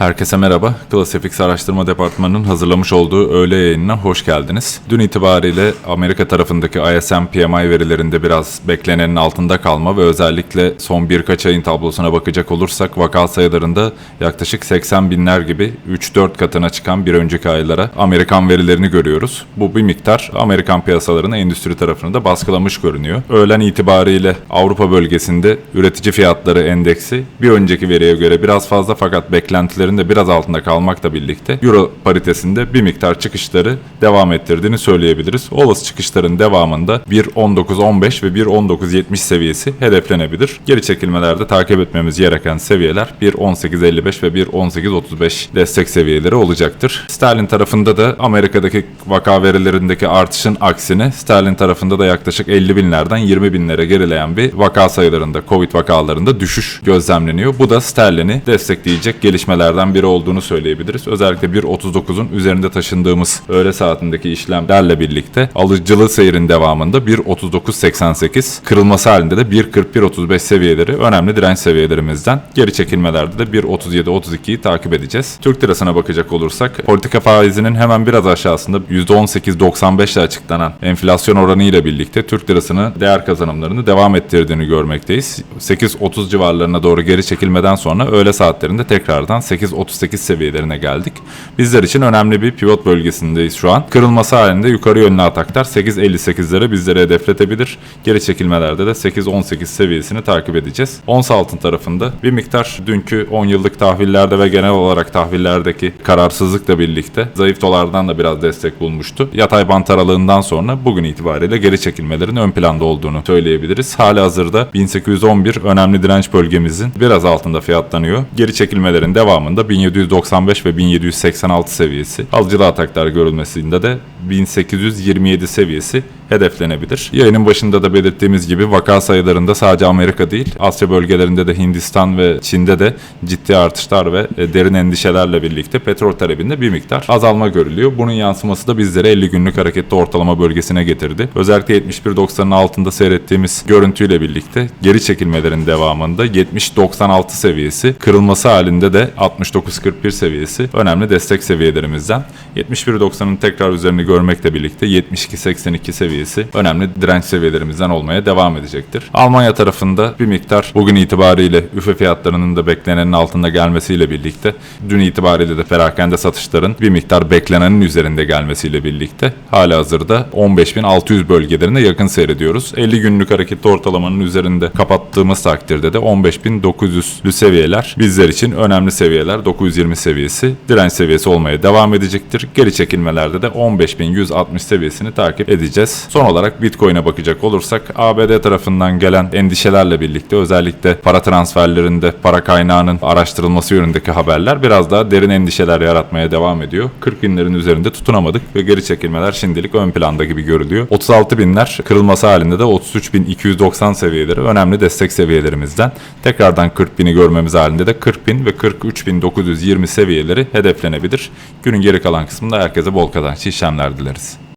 Herkese merhaba. Classifix Araştırma Departmanı'nın hazırlamış olduğu öğle yayınına hoş geldiniz. Dün itibariyle Amerika tarafındaki ISM PMI verilerinde biraz beklenenin altında kalma ve özellikle son birkaç ayın tablosuna bakacak olursak vaka sayılarında yaklaşık 80 binler gibi 3-4 katına çıkan bir önceki aylara Amerikan verilerini görüyoruz. Bu bir miktar Amerikan piyasalarını endüstri tarafını da baskılamış görünüyor. Öğlen itibariyle Avrupa bölgesinde üretici fiyatları endeksi bir önceki veriye göre biraz fazla fakat beklentilerin de biraz altında kalmakla birlikte Euro paritesinde bir miktar çıkışları devam ettirdiğini söyleyebiliriz. Olası çıkışların devamında 1.19.15 ve 1.19.70 seviyesi hedeflenebilir. Geri çekilmelerde takip etmemiz gereken seviyeler 1.18.55 ve 1.18.35 destek seviyeleri olacaktır. Sterlin tarafında da Amerika'daki vaka verilerindeki artışın aksine Sterlin tarafında da yaklaşık 50 binlerden 20 binlere gerileyen bir vaka sayılarında Covid vakalarında düşüş gözlemleniyor. Bu da sterlini destekleyecek gelişmelerden biri olduğunu söyleyebiliriz. Özellikle 1.39'un üzerinde taşındığımız öğle saatindeki işlemlerle birlikte alıcılı seyrin devamında 1.39.88 kırılması halinde de 1.41.35 seviyeleri önemli direnç seviyelerimizden. Geri çekilmelerde de 1.37.32'yi takip edeceğiz. Türk lirasına bakacak olursak politika faizinin hemen biraz aşağısında %18.95 ile açıklanan enflasyon oranı ile birlikte Türk lirasının değer kazanımlarını devam ettirdiğini görmekteyiz. 8.30 civarlarına doğru geri çekilmeden sonra öğle saatlerinde tekrardan 8.38 seviyelerine geldik. Bizler için önemli bir pivot bölgesindeyiz şu an. Kırılması halinde yukarı yönlü ataklar 8.58'lere bizleri hedefletebilir. Geri çekilmelerde de 8.18 seviyesini takip edeceğiz. Ons altın tarafında bir miktar dünkü 10 yıllık tahvillerde ve genel olarak tahvillerdeki kararsızlıkla birlikte zayıf dolardan da biraz destek bulmuştu. Yatay bant aralığından sonra bugün itibariyle geri çekilmelerin ön planda olduğunu söyleyebiliriz. Hali hazırda 1811 önemli direnç bölgemizin biraz altında fiyatlanıyor. Geri çekilmelerin devamında 1795 ve 1786 seviyesi. Alıcılı ataklar görülmesinde de 1827 seviyesi hedeflenebilir. Yayının başında da belirttiğimiz gibi vaka sayılarında sadece Amerika değil, Asya bölgelerinde de Hindistan ve Çin'de de ciddi artışlar ve e, derin endişelerle birlikte petrol talebinde bir miktar azalma görülüyor. Bunun yansıması da bizlere 50 günlük hareketli ortalama bölgesine getirdi. Özellikle 71.90'ın altında seyrettiğimiz görüntüyle birlikte geri çekilmelerin devamında 70.96 seviyesi kırılması halinde de 69.41 seviyesi önemli destek seviyelerimizden. 71.90'ın tekrar üzerini görmekle birlikte 72.82 seviyesi önemli direnç seviyelerimizden olmaya devam edecektir. Almanya tarafında bir miktar bugün itibariyle üfe fiyatlarının da beklenenin altında gelmesiyle birlikte dün itibariyle de perakende satışların bir miktar beklenenin üzerinde gelmesiyle birlikte hala hazırda 15.600 bölgelerine yakın seyrediyoruz. 50 günlük hareketli ortalamanın üzerinde kapattığımız takdirde de 15.900'lü seviyeler bizler için önemli seviyeler 920 seviyesi direnç seviyesi olmaya devam edecektir. Geri çekilmelerde de 15.160 seviyesini takip edeceğiz. Son olarak Bitcoin'e bakacak olursak ABD tarafından gelen endişelerle birlikte özellikle para transferlerinde para kaynağının araştırılması yönündeki haberler biraz daha derin endişeler yaratmaya devam ediyor. 40 binlerin üzerinde tutunamadık ve geri çekilmeler şimdilik ön planda gibi görülüyor. 36 binler kırılması halinde de 33.290 seviyeleri önemli destek seviyelerimizden. Tekrardan 40 bini görmemiz halinde de 40 bin ve 43.920 seviyeleri hedeflenebilir. Günün geri kalan kısmında herkese bol kazançlı işlemler dileriz.